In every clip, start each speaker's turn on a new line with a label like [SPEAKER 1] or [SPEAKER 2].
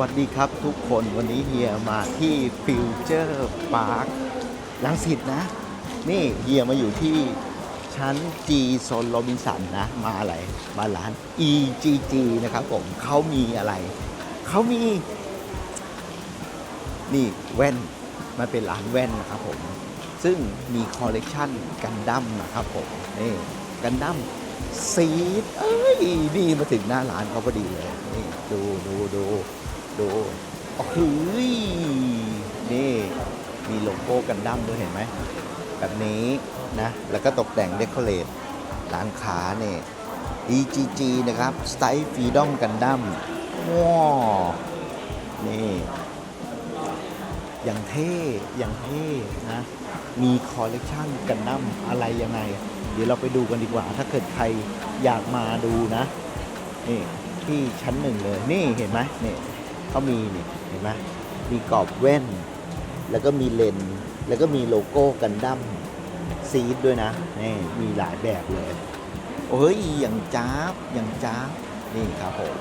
[SPEAKER 1] วัสดีครับทุกคนวันนี้เฮียมาที่ฟิวเจอร์พาร์คลังสิตนะ นี่เฮียมาอยู่ที่ชั้น G โซนโรบินสันนะ มาอะไรมาร้าน EGG นะครับผมเขามีอะไร เขามี นี่แว่น มันเป็นร้านแว่นนะครับผม ซึ่งมีคอลเลกชันกันดั้มนะครับผม นี่กันดั้มซีดเอ้ย นี่มาถึงหน้าร้านเขาพอดีเลย นี่ ดูดูดู ดูโอ้โหยนี่มีโลโก้กันดั้มด้วยเห็นไหม แบบนี้นะ แล้วก็ตกแต่งเดคอเรทร้านค้าเนี่ย EGG นะครับ Style Freedom Gundam ว้าวนี่อย่างเท่อย่างเท่นะ มีคอลเลกชันกันดั้มอะไรยังไง เดี๋ยวเราไปดูกันดีกว่า ถ้าเกิดใครอยากมาดูนะ นี่ที่ชั้นหนึ่งเลย นี่เห็นไหมนี่ เขามีเนี่ยเห็นไหมมีกรอบแว่น แล้วก็มีเลนส์แล้วก็มีโลโก้กันดั้มซีดด้วยนะนี่มีหลายแบบเลย โอ้ยอย่างจ้าบอย่างจ้าบนี่ครับผม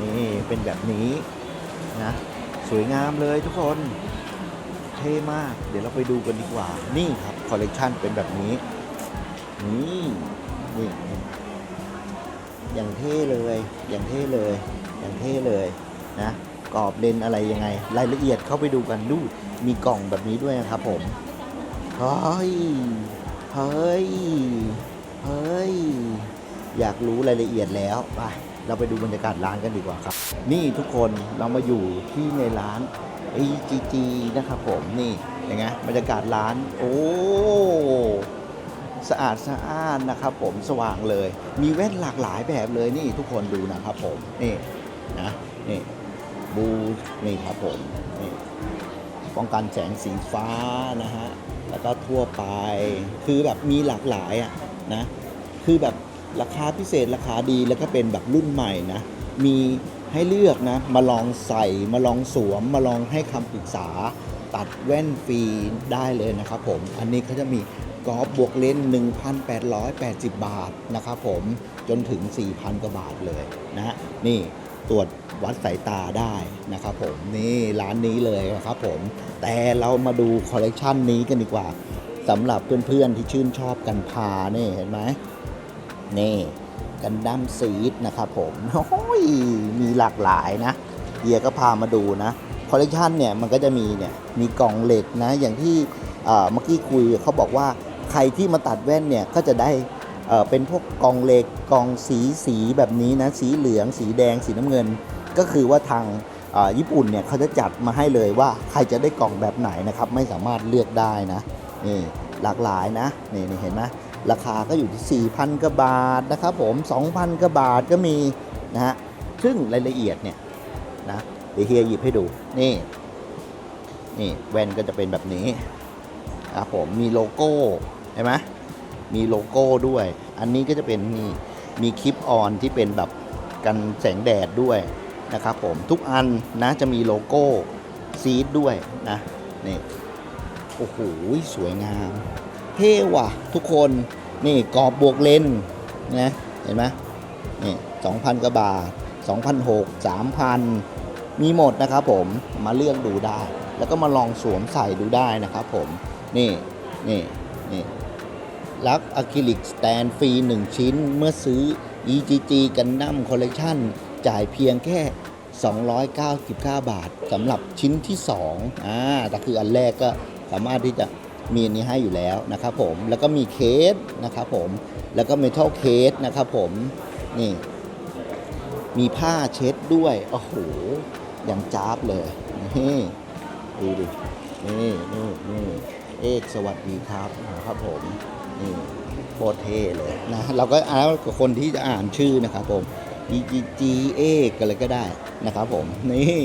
[SPEAKER 1] นี่เป็นแบบนี้นะสวยงามเลยทุกคนเท่มาก เดี๋ยวเราไปดูกันดีกว่า นี่ครับคอลเลกชันเป็นแบบนี้ นี่นี่นี่อย่างเท่เลย อย่างเท่เลย อย่างเท่เลย นะกรอบเลนอะไรยังไง รายละเอียดเข้าไปดูกันดูมีกล่องแบบนี้ด้วยนะครับผมเฮ้ยเฮ้ยเฮ้ยอยากรู้รายละเอียดแล้วไปเราไปดูบรรยากาศร้านกันดีกว่าครับ นี่ทุกคนเรามาอยู่ที่ในร้าน AGG นะครับผมนี่ยังไงบรรยากาศร้าน โอ้สะอาดสะอ้านนะครับผมสว่างเลย มีแว่นหลากหลายแบบเลยนี่ทุกคนดูนะครับผมนี่นะนี่ บูนี่ครับผมนี่ป้องกันแสงสีฟ้านะฮะแล้วก็ทั่วไปคือแบบมีหลากหลายอะนะคือแบบราคาพิเศษราคาดีแล้วก็เป็นแบบรุ่นใหม่นะมีให้เลือกนะมาลองใส่มาลองสวม มาลองให้คำปรึกษาตัดแว่นฟรีได้เลยนะครับผม อันนี้เขาจะมีกอล์ฟบวกเลนส์1,880 บาทนะครับผมจนถึง 4,000 กว่าบาทเลยนะฮะนี่ ตรวจวัดสายตาได้นะครับผมนี่ร้านนี้เลยนะครับผมแต่เรามาดูคอลเลกชันนี้กันดีกว่าสำหรับเพื่อนๆที่ชื่นชอบกันพานี่เห็นไหมนี่กันดั้มซีดนะครับผมโอ้ยมีหลากหลายนะเดียก็พามาดูนะคอลเลกชันเนี่ยมันก็จะมีเนี่ยมีกล่องเหล็กนะอย่างที่เอ่อเมื่อกี้คุยเขาบอกว่าใครที่มาตัดแว่นเนี่ยก็จะได้ เป็นพวกกองเหล็กกองสีสีแบบนี้นะสีเหลือง สีแดงสีน้ำเงิน ก็คือว่าทางญี่ปุ่นเนี่ยเขาจะจัดมาให้เลยว่าใครจะได้กล่องแบบไหนนะครับไม่สามารถเลือกได้นะนี่หลากหลายนะนี่นี่เห็นไหมราคาก็อยู่ที่ 4,000กว่าบาทนะครับผม 2,000กว่าบาทก็มีนะฮะซึ่งรายละเอียดเนี่ยนะเดี๋ยวเฮียหยิบให้ดูนี่นี่แว่นก็จะเป็นแบบนี้ครับผมมีโลโก้เห็นไหม มีโลโก้ด้วย อันนี้ก็จะเป็นนี่มีคลิปออนที่เป็นแบบกันแสงแดดด้วยนะครับผมทุกอันนะจะมีโลโก้ซีดด้วยนะนี่โอ้โหสวยงาม เท่ว่ะทุกคนนี่กรอบบวกเลนส์นะเห็นไหมนี่สองพันกว่าบาทสองพันหกสามพันมีหมดนะครับผมมาเลือกดูได้ แล้วก็มาลองสวมใส่ดูได้นะครับผม นี่ นี่ นี่ ลักอะคริลิกสแตนฟรี 1 ชิ้น เมื่อซื้อ EGG กันดั้มคอลเล t ชันจ่ายเพียงแค่ 299 บาทสำหรับชิ้นที่ 2อ่าแต่คืออันแรกก็สามารถที่จะมีอันนี้ให้อยู่แล้วนะครับผม แล้วก็มีเคสนะครับผม แล้วก็เมทัลเคสนะครับผม นี่ มีผ้าเช็ดด้วย โอ้โหอย่างจ้าบเลย นี่ดูดินี่นี่นี่เอกสวัสดีครับนะครับผม นี่โคตรเท่เลยนะเราก็อ่านกับคนที่จะอ่านชื่อนะครับผม E G G เอกอะไรก็ได้นะครับผม นี่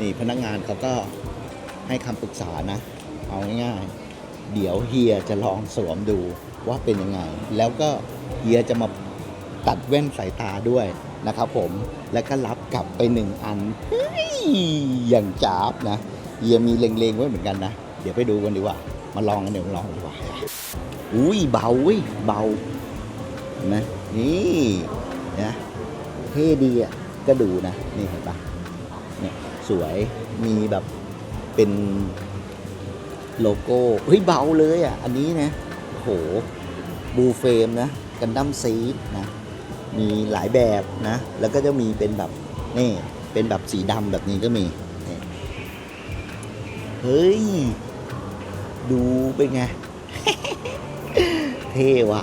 [SPEAKER 1] นี่พนักงานเขาก็ให้คำปรึกษานะ เอาง่ายๆ เดี๋ยวเฮียจะลองสวมดูว่าเป็นยังไง แล้วก็เฮียจะมาตัดแว่นสายตาด้วยนะครับผม แล้วก็รับกลับไปหนึ่งอันอย่างจ้าบนะเฮียมีเลงๆไว้เหมือนกันนะ เดี๋ยวไปดูกันดีกว่า มาลองกันเดี๋ยวลองดีกว่าอุ้ยเบาเว้ยเบาเห็นไหมนี่นะเท่ดีอะก็ดูนะนี่เห็นปะเนี่ยสวยมีแบบเป็นโลโก้เฮ้ยเบาเลยอะ อันนี้นะโหบูเฟรมนะกันดั้มซีดนะมีหลายแบบนะ แล้วก็จะมีเป็นแบบนี่เป็นแบบสีดำแบบนี้ก็มี เฮ้ย ดูเป็นไง เท่ว่ะ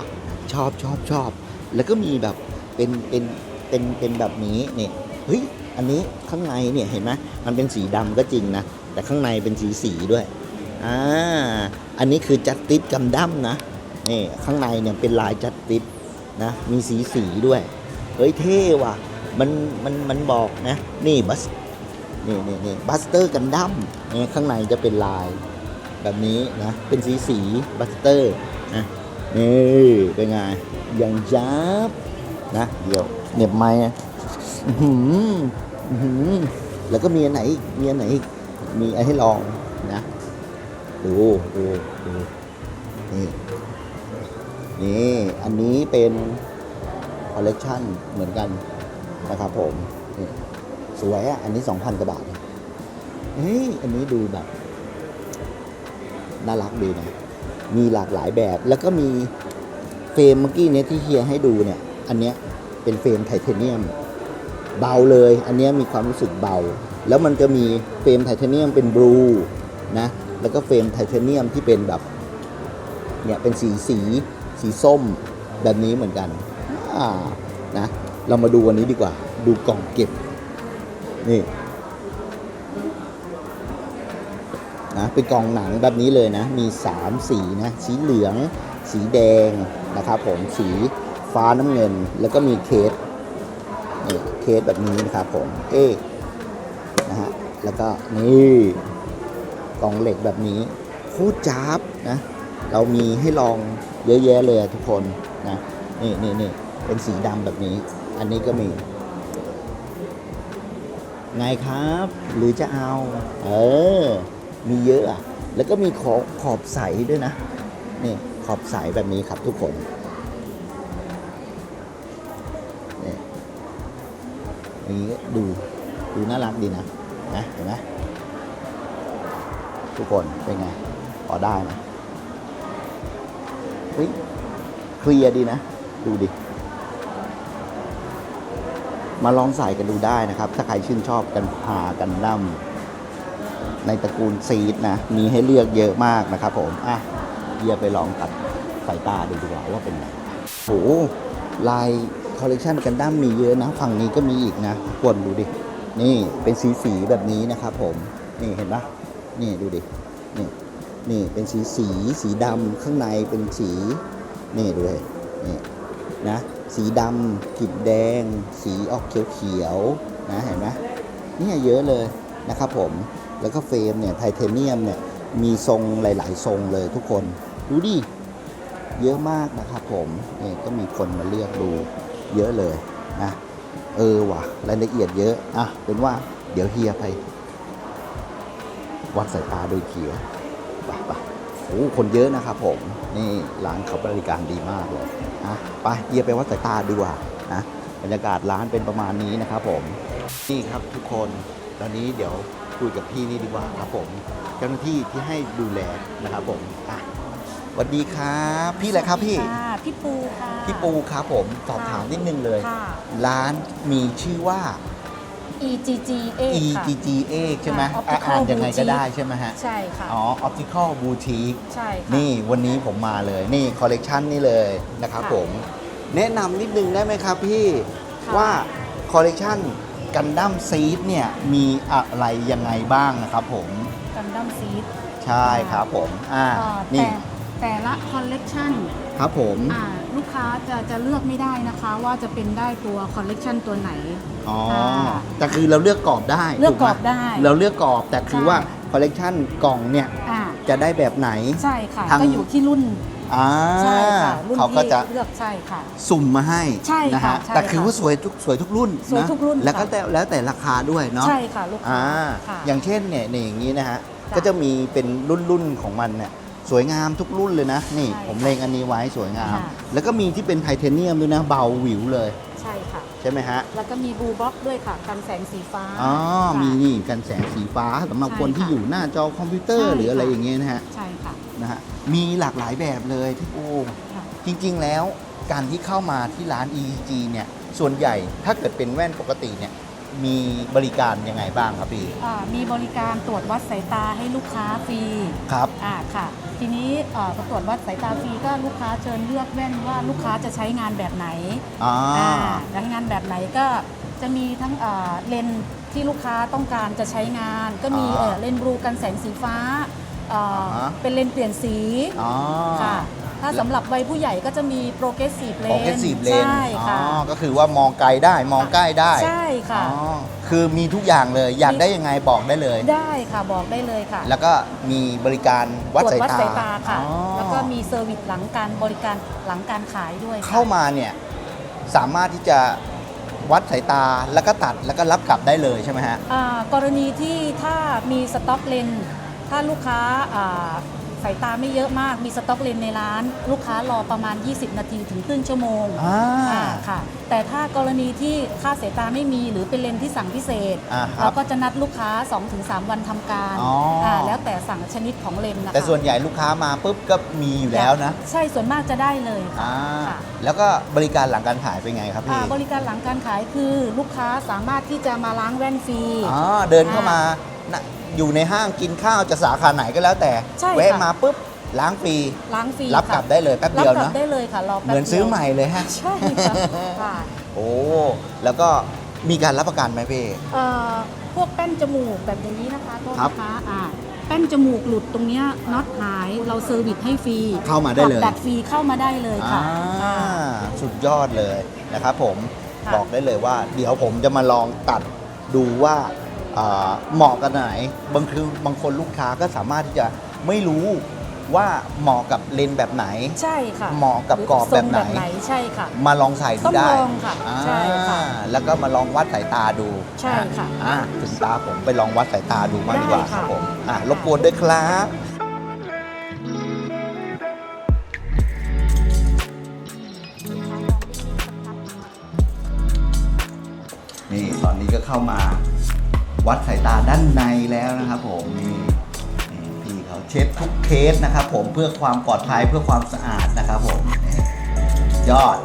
[SPEAKER 1] ชอบชอบชอบ แล้วก็มีแบบเป็นเป็นเป็นเป็นแบบนี้เนี่ยเฮ้ยอันนี้ข้างในเนี่ยเห็นไหมมันเป็นสีดำก็จริงนะ แต่ข้างในเป็นสีสีด้วยอ่าอันนี้คือจัดติสกัมดั้มนะนี่ข้างในเนี่ยเป็นลายจัดติสนะมีสีสีด้วยเฮ้ยเท่ว่ะมันมันมันบอกนะ นี่บัสนี่นี่นี่บัสเตอร์กันดั้มเนี่ยข้างในจะเป็นลาย แบบนี้นะ เป็นสีสีบัสเตอร์นะนี่เป็นไงอย่างยับนะเดี๋ยวเหน็บไม้อะหืออื้อหือแล้วก็มีอันไหนอีกมีอันไหนอีกมีอะไรให้ลองนะดูดูดูนี่นี่อันนี้เป็นคอลเลกชันเหมือนกันนะครับผมนี่สวยอะ อันนี้ 2,000 กว่าบาทเฮ้ย อันนี้ดูแบบ น่ารักดีนะมีหลากหลายแบบแล้วก็มีเฟรมเมื่อกี้เนี้ยที่เฮียให้ดูเนี่ย อันเนี้ยเป็นเฟรมไทเทเนียม เบาเลย อันเนี้ยมีความรู้สึกเบา แล้วมันจะมีเฟรมไทเทเนียมเป็นบลูนะแล้วก็เฟรมไทเทเนียมที่เป็นแบบเนี่ยเป็นสีสีสีส้มแบบนี้เหมือนกันนะเรามาดูวันนี้ดีกว่า ดูกล่องเก็บนี่ นะเป็นกล่องหนังแบบนี้เลยนะ มี 3 สีนะ สีเหลือง สีแดงนะครับผมสีฟ้าน้ำเงิน แล้วก็มีเคสนี่เคสแบบนี้นะครับผมเอ๊นะฮะแล้วก็นี่กล่องเหล็กแบบนี้โคตรจับนะเรามีให้ลองเยอะแยะเลยทุกคนนะนี่นี่นี่เป็นสีดำแบบนี้ อันนี้ก็มีไงครับ หรือจะเอา เออ มีเยอะอะแล้วก็มีขอบขอบใสด้วยนะ นี่ขอบใสแบบนี้ครับทุกคนนี่อย่างนี้ดูดูน่ารักดีนะนะเห็นไหมทุกคนเป็นไงพอได้นะเฮ้ยเคลียร์ดีนะ ดูดิ มาลองใส่กันดูได้นะครับ ถ้าใครชื่นชอบกันพากันดั้ม ในตระกูลซีดนะ มีให้เลือกเยอะมากนะครับผม อะเดียไปลองตัดสายตาดูดีกว่าว่าเป็นไงโหลายคอลเลกชันกันดั้มมีเยอะนะ ฝั่งนี้ก็มีอีกนะทุกคนดูดิ นี่เป็นสีสีแบบนี้นะครับผม นี่เห็นปะนี่ดูดิ นี่ นี่เป็นสีสีสีดำข้างในเป็นสี นี่ดูเลยนี่นะ สีดำกลีบแดง สีออกเขียวๆนะเห็นไหมนี่เยอะเลยนะครับผม แล้วก็เฟรมเนี่ยไทเทเนียมเนี่ยมีทรงหลาย ๆ ทรงเลยทุกคนดูดิเยอะมากนะครับผมนี่ก็มีคนมาเลือกดูเยอะเลยนะเออว่ะรายละเอียดเยอะอะเป็นว่าเดี๋ยวเฮียไปวัดสายตาโดูอีกทีวะไปไปโอ้คนเยอะนะครับผมนี่ร้านเขาบริการดีมากเลยนะไปเฮียไปวัดสายตาดีกว่านะบรรยากาศร้านเป็นประมาณนี้นะครับผมนี่ครับทุกคนตอนนี้เดี๋ยว คุยกับพี่นี่ดีกว่าครับผมเจ้าหน้าที่ที่ให้ดูแลนะครับผมอะสวัสดีครับพี่อะไรครับพี่
[SPEAKER 2] ค่ะพี่ปูค่ะ
[SPEAKER 1] พี่ปูครับผมสอบถามนิดนึงเลย
[SPEAKER 2] ค่ะ
[SPEAKER 1] ร้านมีชื่อว่า
[SPEAKER 2] EGG A ค่ะ
[SPEAKER 1] EGG เอกใช่ไหม
[SPEAKER 2] ค่ะ
[SPEAKER 1] อะ
[SPEAKER 2] Optical
[SPEAKER 1] อ่านยังไงก็
[SPEAKER 2] Boutique
[SPEAKER 1] ได้ใช่ไหมฮะ
[SPEAKER 2] ใช่ค่ะ
[SPEAKER 1] อ๋อ Optical Boutique
[SPEAKER 2] ใช่ค่ะ
[SPEAKER 1] นี่วันนี้ผมมาเลยนี่คอลเลกชันนี่เลยนะครับ
[SPEAKER 2] ค่ะ
[SPEAKER 1] ผม แนะนำนิดนึงได้ไหมครับพี่
[SPEAKER 2] ค่ะ
[SPEAKER 1] ว่าคอลเลกชัน กันดั้มซีดเนี่ยมีอะไรยังไงบ้างนะครับผม
[SPEAKER 2] กันดั้มซีด
[SPEAKER 1] ใช่ครับผมอ่านี่
[SPEAKER 2] แต่แต่ละคอลเลกชัน
[SPEAKER 1] ครับผม
[SPEAKER 2] อ่าลูกค้าจะจะเลือกไม่ได้นะคะว่าจะเป็นได้ตัวคอลเลกชันตัวไหน
[SPEAKER 1] อ๋อ
[SPEAKER 2] ค่ะ
[SPEAKER 1] แต่คือเราเลือกกรอบได้
[SPEAKER 2] เลือก
[SPEAKER 1] ถูไหม
[SPEAKER 2] กรอบได้
[SPEAKER 1] เราเลือกกรอบแต่คือ
[SPEAKER 2] ใช่
[SPEAKER 1] ว่าคอลเลกชันกล่องเนี่ย
[SPEAKER 2] อ่า
[SPEAKER 1] จะได้แบบไหน
[SPEAKER 2] ใช่ค่ะ
[SPEAKER 1] ทาง
[SPEAKER 2] ก็อยู่ที่รุ่น
[SPEAKER 1] อ่า
[SPEAKER 2] ใช่ค่ะรุ่น
[SPEAKER 1] เขาก็
[SPEAKER 2] ที่
[SPEAKER 1] จะ
[SPEAKER 2] เลือกใช่ค่ะ
[SPEAKER 1] สุ่มมาให้
[SPEAKER 2] ใช่
[SPEAKER 1] นะ
[SPEAKER 2] ค่ะ
[SPEAKER 1] ฮะ
[SPEAKER 2] ใช่
[SPEAKER 1] แต่คือ
[SPEAKER 2] ค่ะ
[SPEAKER 1] ว่าสวยทุกสวยทุกรุ่น
[SPEAKER 2] สวย
[SPEAKER 1] นะ
[SPEAKER 2] ทุกรุ่น
[SPEAKER 1] แล้วก็
[SPEAKER 2] ค่ะ
[SPEAKER 1] แต่แล้วแต่ราคาด้วยเนาะ
[SPEAKER 2] ใช่ค่ะลูกค้า
[SPEAKER 1] อ่า
[SPEAKER 2] ค่ะ
[SPEAKER 1] อย่างเช่นเนี่ยเนี่ยอย่างนี้นะฮะ
[SPEAKER 2] จ้ะ
[SPEAKER 1] ก็จะมีเป็นรุ่นรุ่นๆของมันเนี่ยสวยงามทุกรุ่นเลยนะ นี่
[SPEAKER 2] ใช่
[SPEAKER 1] ผมเล็งอันนี้ไว้สวยงาม
[SPEAKER 2] ค่ะ
[SPEAKER 1] แล้วก็มีที่เป็นไทเทเนียมด้วยนะเบาหวิวเลย
[SPEAKER 2] ใช่ค่ะ
[SPEAKER 1] ใช่ไหมฮะ
[SPEAKER 2] แล้วก็มีบูบ็อกด้วยค่ะกันแสงสีฟ้า
[SPEAKER 1] อ๋อ
[SPEAKER 2] ค่ะ
[SPEAKER 1] มีนี่กันแสงสีฟ้าสำหรับ
[SPEAKER 2] ใช่
[SPEAKER 1] คนที่
[SPEAKER 2] ค่ะ
[SPEAKER 1] อยู่หน้าจอคอมพิวเตอร์
[SPEAKER 2] ใช่
[SPEAKER 1] หรืออะไร
[SPEAKER 2] ค่ะ
[SPEAKER 1] อย่างเงี้ยนะฮะ
[SPEAKER 2] ใช่ค่ะ
[SPEAKER 1] นะฮะมีหลากหลายแบบเลยที่โอ้
[SPEAKER 2] ค่ะ
[SPEAKER 1] จริงๆ แล้วการที่เข้ามาที่ร้าน EEG เนี่ย ส่วนใหญ่ถ้าเกิดเป็นแว่นปกติเนี่ย มีบริการยังไงบ้างครับพี่
[SPEAKER 2] อ่ามีบริการตรวจวัดสายตาให้ลูกค้าฟรี
[SPEAKER 1] ครับ
[SPEAKER 2] อ่าค่ะ ทีนี้เอ่อพอตรวจวัดสายตาฟรีก็ลูกค้าเชิญเลือกแว่นว่าลูกค้าจะใช้งานแบบไหน
[SPEAKER 1] อ่า
[SPEAKER 2] อ่าใช้งานแบบไหนก็จะมีทั้งเอ่อเลนส์ที่ลูกค้าต้องการจะใช้งาน ก็มี
[SPEAKER 1] อ่า
[SPEAKER 2] เอ่อเลนส์บลูกันแสงสีฟ้าเอ่ออา
[SPEAKER 1] ฮะ
[SPEAKER 2] เป็นเลนส์เปลี่ยนสี
[SPEAKER 1] อ๋อ
[SPEAKER 2] ค่ะ ถ้าสำหรับวัยผู้ใหญ่ก็จะมีโปรเกรสซีฟเลน
[SPEAKER 1] โปรเกรสซีฟเลน
[SPEAKER 2] ใช่ค่ะ
[SPEAKER 1] อ๋อก็คือว่ามองไกลได้มองใกล้ได้
[SPEAKER 2] ใช่ ค่ะ
[SPEAKER 1] อ๋อคือมีทุกอย่างเลยอยากได้ยังไงบอกได้เลย
[SPEAKER 2] ได้ค่ะบอกได้เลยค่ะ
[SPEAKER 1] แล้วก็มีบริการวัด
[SPEAKER 2] ตรวจ
[SPEAKER 1] สาย
[SPEAKER 2] วัด
[SPEAKER 1] ตา
[SPEAKER 2] สายตาค่ะ
[SPEAKER 1] อ๋อ
[SPEAKER 2] แล้วก็มีเซอร์วิสหลังการบริการหลังการขายด้วยค่ะ
[SPEAKER 1] เข้ามาเนี่ยสามารถที่จะวัดสายตาแล้วก็ตัดแล้วก็รับกลับได้เลยใช่ไหมฮะ
[SPEAKER 2] อ่ากรณีที่ถ้ามีสต็อกเลนส์ถ้าลูกค้าอ่า สายตาไม่เยอะมาก มีสต็อกเลนส์ในร้าน ลูกค้ารอประมาณ 20 นาทีถึงครึ่งชั่วโมง
[SPEAKER 1] อ่า
[SPEAKER 2] อ่าค่ะ แต่ถ้ากรณีที่ค่าสายตาไม่มีหรือเป็นเลนส์ที่สั่งพิเศษ
[SPEAKER 1] อ่าครับ
[SPEAKER 2] เราก็จะนัดลูกค้า 2-3 วันทำการ
[SPEAKER 1] อ๋ออ่า
[SPEAKER 2] แล้วแต่สั่งชนิดของเลนส์นะคะ
[SPEAKER 1] แต่ส่วนใหญ่ลูกค้ามาปุ๊บก็มีอยู่แล้วนะ
[SPEAKER 2] ใช่ส่วนมากจะได้เลยค่ะ
[SPEAKER 1] อ่า
[SPEAKER 2] ค่ะ
[SPEAKER 1] แล้วก็บริการหลังการขายเป็นไงครับ
[SPEAKER 2] อ่า
[SPEAKER 1] พี่
[SPEAKER 2] บริการหลังการขายคือลูกค้าสามารถที่จะมาล้างแว่นฟรี
[SPEAKER 1] อ๋อเดินเข้ามานะ อยู่ในห้างกินข้าวจะสาขาไหนก็แล้วแต่
[SPEAKER 2] ใช่ค่ะ
[SPEAKER 1] แวะมาปุ๊บล้างฟรี
[SPEAKER 2] ล้างฟรี
[SPEAKER 1] รับกลับ
[SPEAKER 2] ค่ะ
[SPEAKER 1] ได้เลยแป๊บเดียว
[SPEAKER 2] รับกลั
[SPEAKER 1] นะ
[SPEAKER 2] บได้เลยค่ะรอแป๊บ
[SPEAKER 1] เหมือนซื้อ
[SPEAKER 2] ดียว
[SPEAKER 1] ใหม่เลยฮะ
[SPEAKER 2] ใช่ค่ะค่ะ
[SPEAKER 1] โอ้แล้วก็มีการรับประกันไหมพี่
[SPEAKER 2] เอ่อพวกแป้นจมูกแบบอย่างนี้นะคะโทษ
[SPEAKER 1] ครับ
[SPEAKER 2] นะคะอ่าแป้นจมูกหลุดตรงเนี้ยน็อตหายเราเซอร์วิสให้ฟรี
[SPEAKER 1] เข้ามาได้เลย
[SPEAKER 2] ดัดฟรีเข้ามาได้เลยค่ะ
[SPEAKER 1] อ่า
[SPEAKER 2] อ่า
[SPEAKER 1] สุดยอดเลยนะครับผม
[SPEAKER 2] ค่ะ
[SPEAKER 1] บอกได้เลยว่า เดี๋ยวผมจะมาลองตัดดูว่าอ่า เหมาะกันไหน บางทีบางคนลูกค้าก็สามารถที่จะไม่รู้ว่าเหมาะกับเลนส์แบบไหน
[SPEAKER 2] ใช่ค่ะ
[SPEAKER 1] เหมาะกับกรอบแบบไหน
[SPEAKER 2] ทรงใช่ค่ะ
[SPEAKER 1] มาลองใส่ดู
[SPEAKER 2] ต้อง
[SPEAKER 1] ได้
[SPEAKER 2] ลองค่ะใช่ค่ะ
[SPEAKER 1] อ่าแล้วก็มาลองวัดสายตาดู
[SPEAKER 2] ใช่ค่ะ
[SPEAKER 1] อ่าถึงตาผมไปลองวัดสายตาดูมางดีกว่า
[SPEAKER 2] ได้
[SPEAKER 1] ค
[SPEAKER 2] ค่ะ
[SPEAKER 1] รับผมอ่ารบกวนด้วยครับนี่ตอนนี้ก็เข้ามา วัดสายตาด้านในแล้วนะครับผมนี่นี่พี่เขาเช็ดทุกเคสนะครับผมเพื่อความปลอดภัยเพื่อความสะอาดนะครับผมนี่ยอด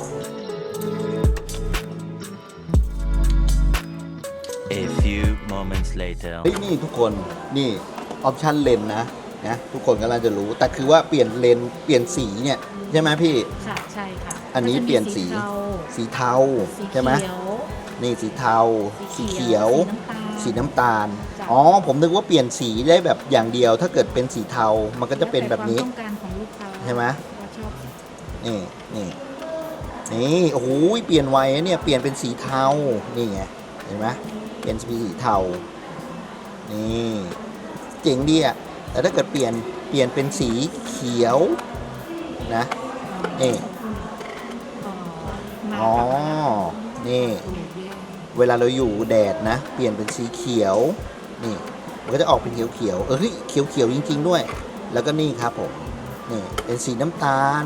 [SPEAKER 3] A few moments later.
[SPEAKER 1] เฮ้ยนี่ทุกคนนี่ออปชันเลนนะนะทุกคนกำลังจะรู้ แต่คือว่าเปลี่ยนเลนเปลี่ยนสีเนี่ย ใช่ไหมพี่
[SPEAKER 2] ค่ะ ใช่ค่ะ
[SPEAKER 1] อันนี้
[SPEAKER 2] ก็จะมี
[SPEAKER 1] เปลี่ยนสี
[SPEAKER 2] เทา
[SPEAKER 1] สีเทา
[SPEAKER 2] สี
[SPEAKER 1] ใช่ไหม
[SPEAKER 2] เขียว
[SPEAKER 1] นี่สีเทา สีเขียว
[SPEAKER 2] สี
[SPEAKER 1] สี
[SPEAKER 2] น้ำ
[SPEAKER 1] น้ำตาล
[SPEAKER 2] จ้ะ
[SPEAKER 1] อ๋อ ผมนึกว่าเปลี่ยนสีได้แบบอย่างเดียว ถ้าเกิดเป็นสีเทา มันก็จะเป็นแบบนี้
[SPEAKER 2] ล้วต่ความต้องการของลูกค้า
[SPEAKER 1] ใช่ไหม
[SPEAKER 2] ว่าชอบ
[SPEAKER 1] นี่นี่นี่โอ้โหเปลี่ยนไวนะเนี่ยเปลี่ยนเป็นสีเทา นี่ไง เห็นไหมเปลี่ยนเป็นสีเทา นี่เจ๋งดีอะแต่ถ้าเกิดเปลี่ยนเปลี่ยนเป็นสีเขียวนะนี่
[SPEAKER 2] มา
[SPEAKER 1] อ๋อ
[SPEAKER 2] กับ
[SPEAKER 1] นี่ เวลาเราอยู่แดดนะ เปลี่ยนเป็นสีเขียว นี่ มันก็จะออกเป็นเขียวเขียวๆเออเฮ้ยเขียวเขียวๆจริง ๆ ด้วย แล้วก็นี่ครับผม นี่ เป็นสีน้ำตาล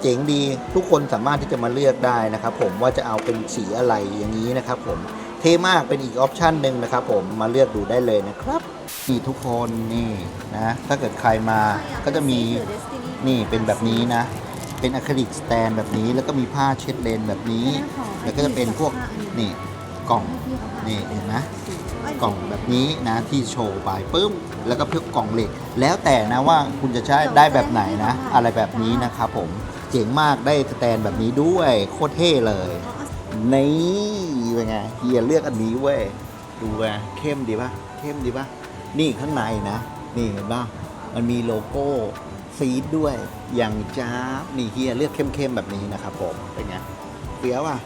[SPEAKER 1] เจ๋งดี ทุกคนสามารถที่จะมาเลือกได้นะครับผม ว่าจะเอาเป็นสีอะไรอย่างนี้นะครับผม เท่มากเป็นอีกออปชันหนึ่งนะครับผม มาเลือกดูได้เลยนะครับนี่ทุกคนนี่นะ ถ้าเกิดใครมาก็จะมี นี่เป็นแบบนี้นะ เป็นอะคริลิกสแตนแบบนี้ แล้วก็มีผ้าเช็ดเลนแบบนี้ แล้วก็จะเป็นพวกนี่กล่องนี่เห็นไหมกล่องแบบนี้นะที่โชว์ไปปุ๊บแล้วก็เพื่อกล่องเหล็ก แล้วแต่นะว่าคุณจะใช้ได้แบบไหนนะ อะไรแบบนี้นะครับผมเจ๋งมากได้สแตนแบบนี้ด้วยโคตรเท่เลยนี่เป็นไงเฮียเลือกอันนี้เว้ยดูไงเข้มดีปะเข้มดีปะนี่ข้างในนะ นี่เห็นปะมันมีโลโก้ฟีดด้วยอย่างจ้าบนี่เฮียเลือกเข้มๆแบบนี้นะครับผมเป็นไงเฟี้ยวอะ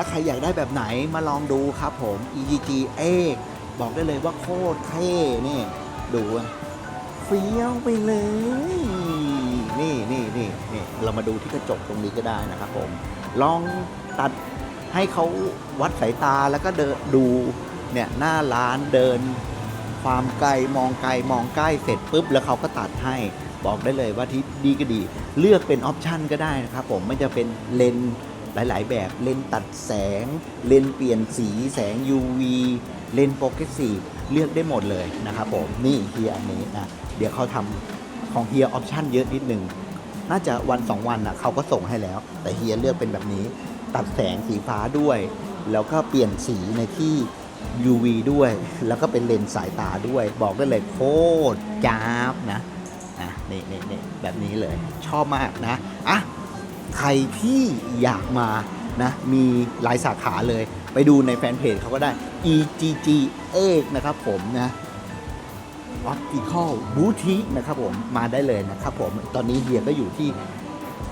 [SPEAKER 1] ถ้าใครอยากได้แบบไหนมาลองดูครับผม EGG เอกบอกได้เลยว่าโคตรเท่นี่ดูอะเฟี้ยวไปเลย นี่นี่นี่นี่เรามาดูที่กระจกตรงนี้ก็ได้นะครับผม ลองตัดให้เขาวัดสายตาแล้วก็เดินดูเนี่ยหน้าร้านเดิน ความไกลมองไกลมองใกล้เสร็จปุ๊บ แล้วเขาก็ตัดให้บอกได้เลยว่าที่ดีก็ดี เลือกเป็นออปชันก็ได้นะครับผมไม่จะเป็นเลนส์ หลาย ๆ แบบเลนตัดแสง เลนเปลี่ยนสีแสง UV เลนโปรเกรสซีฟเลือกได้หมดเลยนะครับผม นี่เฮียอันนี้นะเดี๋ยวเขาทำของเฮียออปชั่นเยอะนิดนึง น่าจะวันสองวันนะเขาก็ส่งให้แล้ว แต่เฮียเลือกเป็นแบบนี้ ตัดแสงสีฟ้าด้วย แล้วก็เปลี่ยนสีในที่ UV ด้วย แล้วก็เป็นเลนส์สายตาด้วย บอกได้เลยโคตรจ้าบนะนะนี่นี่นี่แบบนี้เลย ชอบมากนะอะ ใครที่อยากมานะมีหลายสาขาเลย ไปดูในแฟนเพจเขาก็ได้ EGG เอกนะครับผมนะ Optical Boutique นะครับผมมาได้เลยนะครับผมตอนนี้เฮียก็อยู่ที่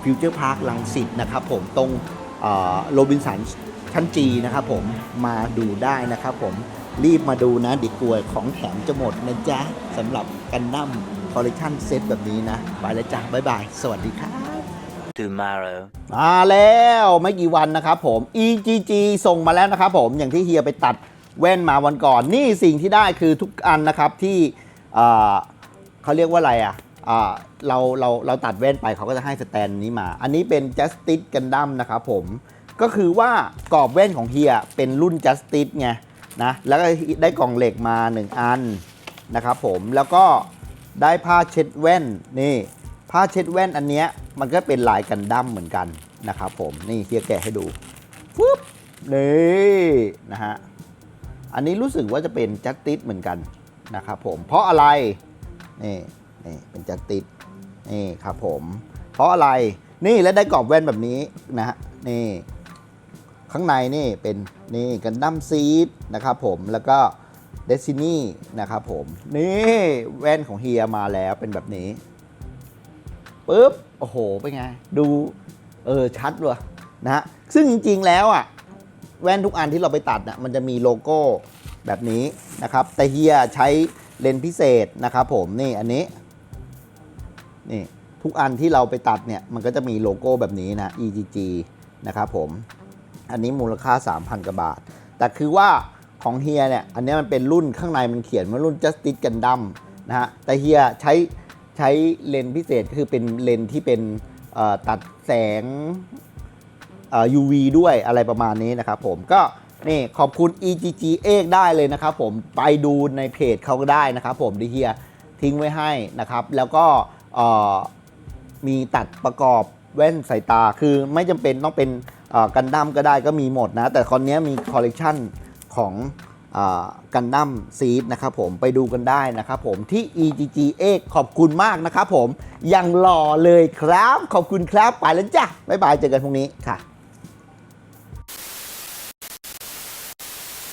[SPEAKER 1] ฟิวเจอร์พาร์คลังสิตนะครับผมตรงโรบินสันชั้นจีนะครับผมมาดูได้นะครับผมรีบมาดูนะดิกลัวของแถมจะหมดนะจ๊ะสำหรับกันดั้มคอลเลคชันเซตแบบนี้นะ ไปแล้วจ้ะบ๊ายบาย สวัสดีครับ
[SPEAKER 3] Tomorrow.
[SPEAKER 1] มาแล้วไม่กี่วันนะครับผม EGG ส่งมาแล้วนะครับผมอย่างที่เฮียไปตัดแว่นมาวันก่อน นี่สิ่งที่ได้คือทุกอันนะครับที่เขาเรียกว่าอะไรอะอ่าเราเราเราตัดแว่นไปเขาก็จะให้สแตนนี้มา อันนี้เป็น Justice Gundam นะครับผมก็คือว่ากรอบแว่นของเฮียเป็นรุ่น Justice ไงนะแล้วก็ได้กล่องเหล็กมา 1 อันนะครับผมแล้วก็ได้ผ้าเช็ดแว่นนี่ผ้าเช็ดแว่นอันเนี้ย มันก็เป็นลายกันดั้มเหมือนกันนะครับผมนี่เฮียแกะให้ดูฟึบนี่นะฮะอันนี้รู้สึกว่าจะเป็นจัสติสเหมือนกันนะครับผมเพราะอะไรนี่นี่เป็นจัสติสนี่ครับผม เพราะอะไรนี่และได้กรอบแว่นแบบนี้นะฮะนี่ข้างในนี่เป็นนี่กันดั้มซีดนะครับผมแล้วก็เดซินี่นะครับผม นี่แว่นของเฮียมาแล้วเป็นแบบนี้ ปุ๊บโอ้โหเป็นไง ดูเออชัดเลยนะฮะซึ่งจริงๆแล้วอะแว่นทุกอันที่เราไปตัดน่ะมันจะมีโลโก้แบบนี้นะครับ แต่เฮียใช้เลนส์พิเศษนะครับผมนี่อันนี้นี่ทุกอันที่เราไปตัดเนี่ยมันก็จะมีโลโก้แบบนี้นะ EGG นะครับผมอันนี้มูลค่า 3,000กว่าบาท แต่คือว่าของเฮียเนี่ยอันนี้มันเป็นรุ่นข้างในมันเขียนว่ารุ่น Justice Gundam นะฮะแต่เฮียใช้ ใช้เลนส์พิเศษคือเป็นเลนส์ที่เป็นตัดแสง UV ด้วยอะไรประมาณนี้นะครับผมก็นี่ขอบคุณ EGG เอกได้เลยนะครับผมไปดูในเพจเขาก็ได้นะครับผมดิเฮียทิ้งไว้ให้นะครับ แล้วก็มีตัดประกอบแว่นสายตาคือไม่จำเป็นต้องเป็นกันดั้มก็ได้ก็มีหมดนะ แต่คอนนี้มีคอลเลกชันของ กันดั้มซีดนะครับผมไปดูกันได้นะครับผมที่ EGG เอกขอบคุณมากนะครับผมยังหล่อเลยครับ ขอบคุณครับไปแล้วจ้ะบ๊ายบายเจอกันพรุ่งนี้ค่ะ